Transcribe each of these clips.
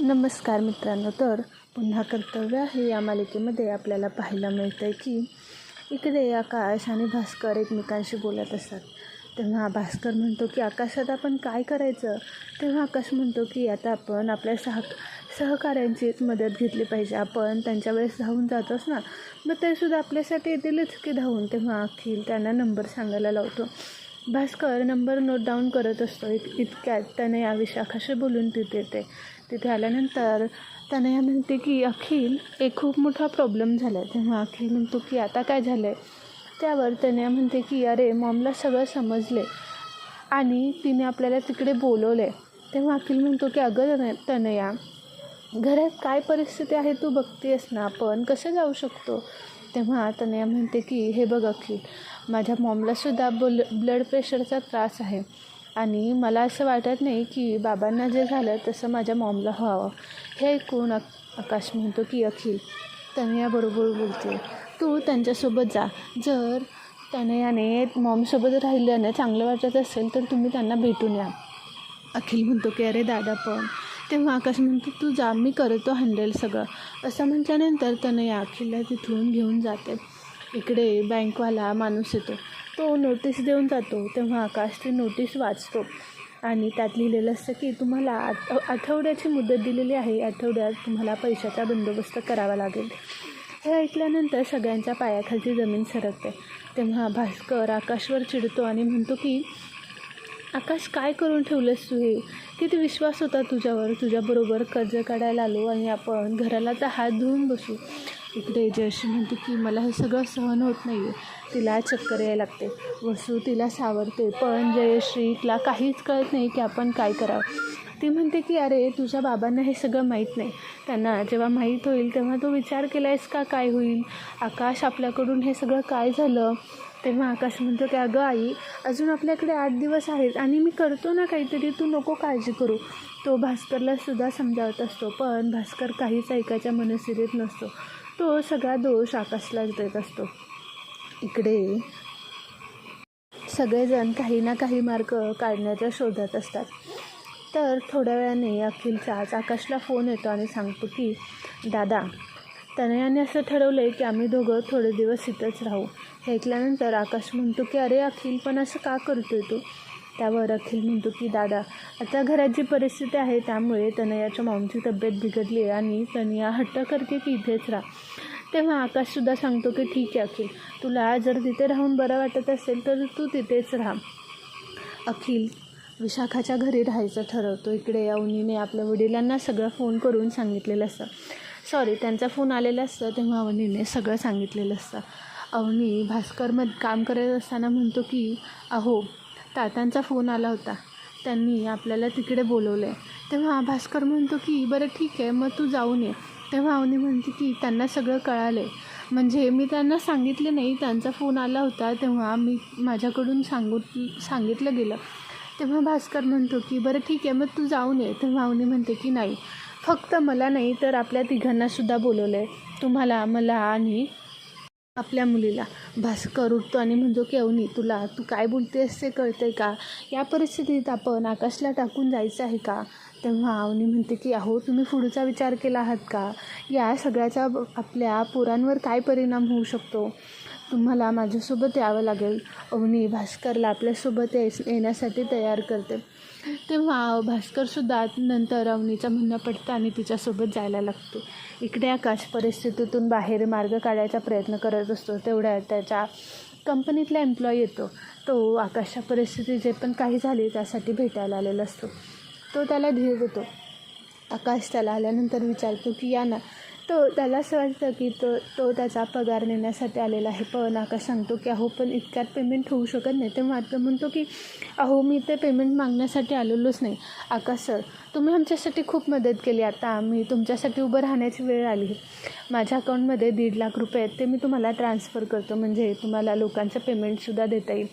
नमस्कार मित्रांनो तर पुन्हा कर्तव्य आहे या मालिकेमध्ये आपल्याला पाहायला मिळतं आहे की इकडे आकाश आणि भास्कर एकमेकांशी बोलत असतात. तेव्हा भास्कर म्हणतो की आकाशात आपण काय करायचं? तेव्हा आकाश म्हणतो की आता आपण आपल्या सह सहकाऱ्यांचीच मदत घेतली पाहिजे. आपण त्यांच्या वेळेस धावून जातोच ना. मग तरीसुद्धा आपल्यासाठी येतीलच की धावून. तेव्हा अखिल त्यांना नंबर सांगायला लावतो. भास्कर नंबर नोट डाऊन करत असतो. इत इतक्यात त्याने या विशाखाशी बोलून तिथे येते. तिथे आल्यानंतर तनया म्हणते की अखिल एक खूप मोठा प्रॉब्लेम झाला आहे तेव्हा अखिल म्हणतो की आता काय झालं आहे त्यावर तनया म्हणते की अरे मॉमला सगळं समजले आणि तिने आपल्याला तिकडे बोलवलं आहे तेव्हा अखिल म्हणतो की अगं तन तनया घरात काय परिस्थिती आहे तू बघतेस ना आपण कसं जाऊ शकतो? तेव्हा तनया म्हणते की हे बघ अखिल माझ्या मॉमलासुद्धा बोल ब्लड प्रेशरचा त्रास आहे. आणि मला असं वाटत नाही की बाबांना जे झालं तसं माझ्या मॉमला व्हावं. हे ऐकून अक आकाश म्हणतो की अखिल तनयाबरोबर बोलते तू त्यांच्यासोबत जा. जर तनयाने मॉमसोबत राहिल्यानं चांगलं वाटत असेल तर तुम्ही त्यांना भेटून या. अखिल म्हणतो की अरे दादा पण. तेव्हा आकाश म्हणतो तू जा मी करतो हँडल सगळं. असं म्हटल्यानंतर तनया अखिलला तिथून घेऊन जाते. इकडे बँकवाला माणूस येतो. तो नोटीस देऊन जातो तेव्हा आकाश ती नोटीस वाचतो. आणि त्यात लिहिलेलं असतं की तुम्हाला आठ आठवड्याची मुदत दिलेली आहे आठवड्यात तुम्हाला पैशाचा बंदोबस्त करावा लागेल. हे ऐकल्यानंतर सगळ्यांच्या पायाखालची जमीन सरकते. तेव्हा भास्कर आकाशवर चिडतो आणि म्हणतो की आकाश काय करून ठेवलंस तू हे? किती विश्वास होता तुझ्यावर? तुझ्याबरोबर कर्ज काढायला आलो आणि आपण घराला तर हात धुवून बसू. इकडे जयश्री म्हणते की मला हे सगळं सहन होत नाही आहे तिला चक्कर यायला लागते. वसू तिला सावरते. पण जयश्रीला काहीच कळत नाही की आपण काय करावं. ती म्हणते की अरे तुझ्या बाबांना हे सगळं माहीत नाही. त्यांना जेव्हा माहीत होईल तेव्हा तू विचार केला आहेस का? काय होईल? आकाश आपल्याकडून हे सगळं काय झालं? तेव्हा आकाश म्हणतो की अगं आई अजून आपल्याकडे आठ दिवस आहेत आणि मी करतो ना काहीतरी तू नको काळजी करू. तो भास्करला सुद्धा समजावत असतो पण भास्कर काहीच ऐकायच्या मनस्थितीत नसतो. तो सगळा दोष आकाशलाच देत असतो. इकडे सगळेजण काही ना काही मार्ग काढण्याच्या शोधात असतात. तर थोड्या वेळाने अखिलचा आज आकाशला फोन येतो आणि सांगतो की दादा तनयाने असं ठरवलं आहे की आम्ही दोघं थोडे दिवस इथंच राहू. हे ऐकल्यानंतर आकाश म्हणतो की अरे अखिल पण असं का करतोय तू? त्यावर अखिल म्हणतो की दादा आता घरात जी परिस्थिती आहे त्यामुळे तनयाच्या मामची तब्येत बिघडली आहे आणि तनया हट्ट करते की इथेच राहा. तेव्हा आकाशसुद्धा सांगतो की ठीक आहे अखिल. तुला जर तिथे राहून बरं वाटत असेल तर तू तिथेच राहा. अखिल विशाखाच्या घरी राहायचं ठरवतो. इकडे अवनीने आपल्या वडिलांना सगळं फोन करून सांगितलेलं असतं. सॉरी त्यांचा फोन आलेला असतं तेव्हा अवनीने सगळं सांगितलेलं असतं. अवनी भास्करमध्ये काम करत असताना म्हणतो की अहो तात्यांचा फोन आला होता. त्यांनी आपल्याला तिकडे बोलवलं आहे तेव्हा भास्कर म्हणतो की बरं ठीक आहे मग तू जाऊन ये. तेव्हा अवनी म्हणते की त्यांना सगळं कळालं आहे म्हणजे मी त्यांना सांगितले नाही त्यांचा फोन आला होता तेव्हा मी माझ्याकडून सांगू सांगितलं गेलं. तेव्हा भास्कर म्हणतो की बरं ठीक आहे मग तू जाऊन ये. तर अवनी म्हणते की नाही फक्त मला नाही तर आपल्या तिघांनासुद्धा बोलवलं आहे तुम्हाला मला आणि आपल्या मुलीला. भास्कर उठतो आणि म्हणतो की अवनी तुला तू काय बोलतेस ते कळतंय का? या परिस्थितीत आपण आकाशला टाकून जायचं आहे का? तेव्हा अवनी म्हणते की अहो तुम्ही पुढचा विचार केला आहात का? या सगळ्याचा आपल्या पोरांवर काय परिणाम होऊ शकतो? तुम्हाला माझ्यासोबत यावं लागेल. अवनी भास्करला आपल्यासोबत याय येण्यासाठी तयार करते. तेव्हा भास्करसुद्धा नंतर अवनीचं म्हणणं पडतं आणि तिच्यासोबत जायला लागतो. इकडे आकाश परिस्थितीतून बाहेर मार्ग काढायचा प्रयत्न करत असतो. तेवढ्या त्याच्या कंपनीतला एम्प्लॉई येतो. तो आकाशच्या परिस्थिती जे पण काही झाली त्यासाठी भेटायला आलेला असतो. तो त्याला धीर देतो. आकाश त्याला आल्यानंतर विचारतो की या ना तो त्याला असं वाटतं की तो तो त्याचा पगार नेण्यासाठी आलेला आहे. पण आकाश सांगतो की अहो पण इतक्यात पेमेंट होऊ शकत नाही. तेव्हा तो म्हणतो की अहो मी ते पेमेंट मागण्यासाठी आलेलोच नाही. आकाश सर तुम्ही आमच्यासाठी खूप मदत केली. आता मी तुमच्यासाठी उभं राहण्याची वेळ आली. माझ्या अकाउंटमध्ये दीड लाख रुपये आहेत. ते मी तुम्हाला ट्रान्सफर करतो. म्हणजे तुम्हाला लोकांचं पेमेंटसुद्धा देता येईल.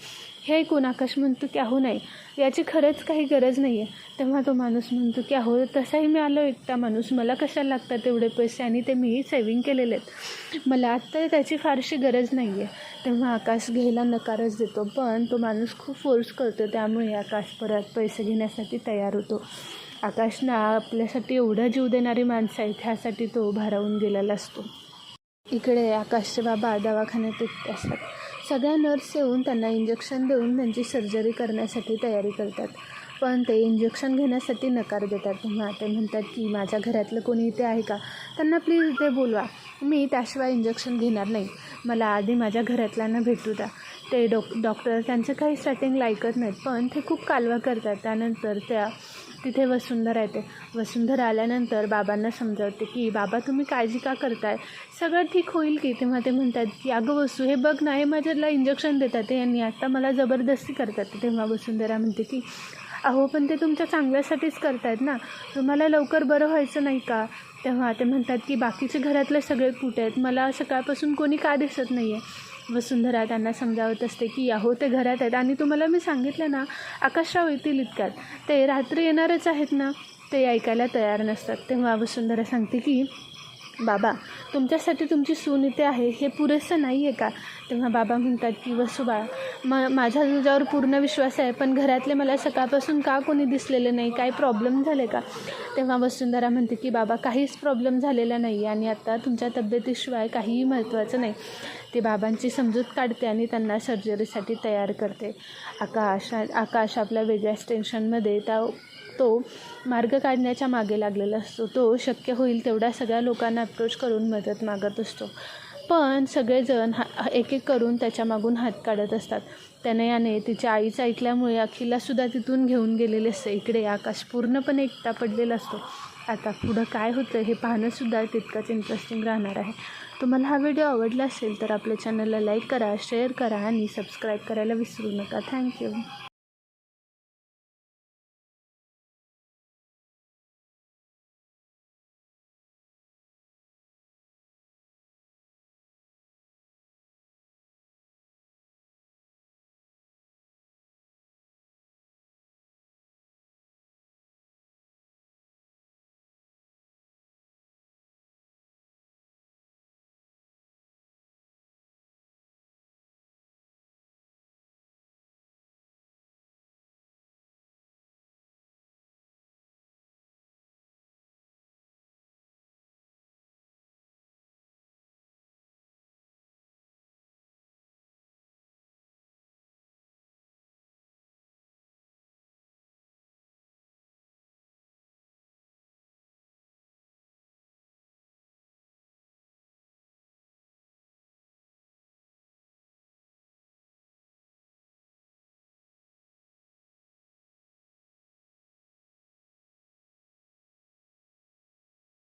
हे ऐकून आकाश म्हणतो की अहो नाही याची खरंच काही गरज नाही आहे तेव्हा तो माणूस म्हणतो की अहो तसाही मी आलो एकटा माणूस मला कशाला लागतात तेवढे पैसे? आणि ते मी सेविंग केलेले आहेत. मला आत्ता त्याची फारशी गरज नाही आहे तेव्हा आकाश घ्यायला नकारच देतो पण तो माणूस खूप फोर्स करतो त्यामुळे आकाश परत पैसे घेण्यासाठी तयार होतो. आकाश ना आपल्यासाठी एवढा जीव देणारी माणसं आहेत ह्यासाठी तो भारावून गेलेला असतो. इकडे आकाशचे बाबा दवाखान्यात असतात. सगळ्या नर्स येऊन त्यांना इंजेक्शन देऊन त्यांची सर्जरी करण्यासाठी तयारी करतात. पण ते इंजेक्शन घेण्यासाठी नकार देतात. तेव्हा ते म्हणतात की माझ्या घरातलं कोणी इथे आहे का? त्यांना प्लीज ते बोलवा. मी त्याशिवाय इंजेक्शन घेणार नाही. मला आधी माझ्या घरातल्यांना भेटू द्या. ते डॉक डॉक्टर त्यांचं काही स्टार्टिंगला ऐकत नाहीत पण ते खूप कालवा करतात. त्यानंतर त्या तिथे वसुंधरा येते. वसुंधरा आल्यानंतर बाबांना समजावते की बाबा तुम्ही काळजी का करताय? सगळं ठीक होईल की? तेव्हा ते म्हणतात की अगं वसू हे बघ ना हे माझ्याला इंजेक्शन देतात ते यांनी आत्ता मला जबरदस्ती करतात. तेव्हा वसुंधरा म्हणते की अहो पण ते तुमच्या चांगल्यासाठीच करतायत ना. तुम्हाला लवकर बरं व्हायचं नाही का? तेव्हा ते म्हणतात की बाकीचे घरातले सगळे कुठे आहेत? मला सकाळपासून कोणी का दिसत नाही आहे वसुंधरा त्यांना समजावत असते की अहो ते घरात आहेत. आणि तुम्हाला मी सांगितलं ना आकाशराव येतील इतक्यात. ते रात्री येणारच आहेत ना? ते ऐकायला तयार नसतात. तेव्हा वसुंधरा सांगते की बाबा तुमच्यासाठी तुमची सून इथे आहे हे पुरेसं नाही आहे का? तेव्हा बाबा म्हणतात की वसुबा म माझा तुझ्यावर पूर्ण विश्वास आहे पण घरातले मला सकाळपासून का कोणी दिसलेलं नाही? काही प्रॉब्लेम झाले का? तेव्हा वसुंधरा म्हणते की बाबा काहीच प्रॉब्लेम झालेला नाही आणि आता तुमच्या तब्येतीशिवाय काहीही महत्त्वाचं नाही. ते बाबांची समजूत काढते आणि त्यांना सर्जरीसाठी तयार करते. आकाश आकाश आपल्या वेगळ्याच टेन्शनमध्ये त्या तो मार्ग काढण्याच्या मागे लागलेला असतो. तो शक्य होईल तेवढ्या सगळ्या लोकांना अप्रोच करून मदत मागत असतो. पण सगळेजण हा एक एक करून त्याच्या मागून हात काढत असतात. त्याने याने तिच्या आईचं ऐकल्यामुळे अखिलासुद्धा तिथून घेऊन गेलेले असते. इकडे आकाश पूर्णपणे एकटा पडलेला असतो. आता पुढं काय होतं हे पाहणंसुद्धा तितकंच इंटरेस्टिंग राहणार आहे. तुम्हाला हा व्हिडिओ आवडला असेल तर आपल्या चॅनलला लाईक करा शेअर करा आणि सबस्क्राईब करायला विसरू नका. थँक्यू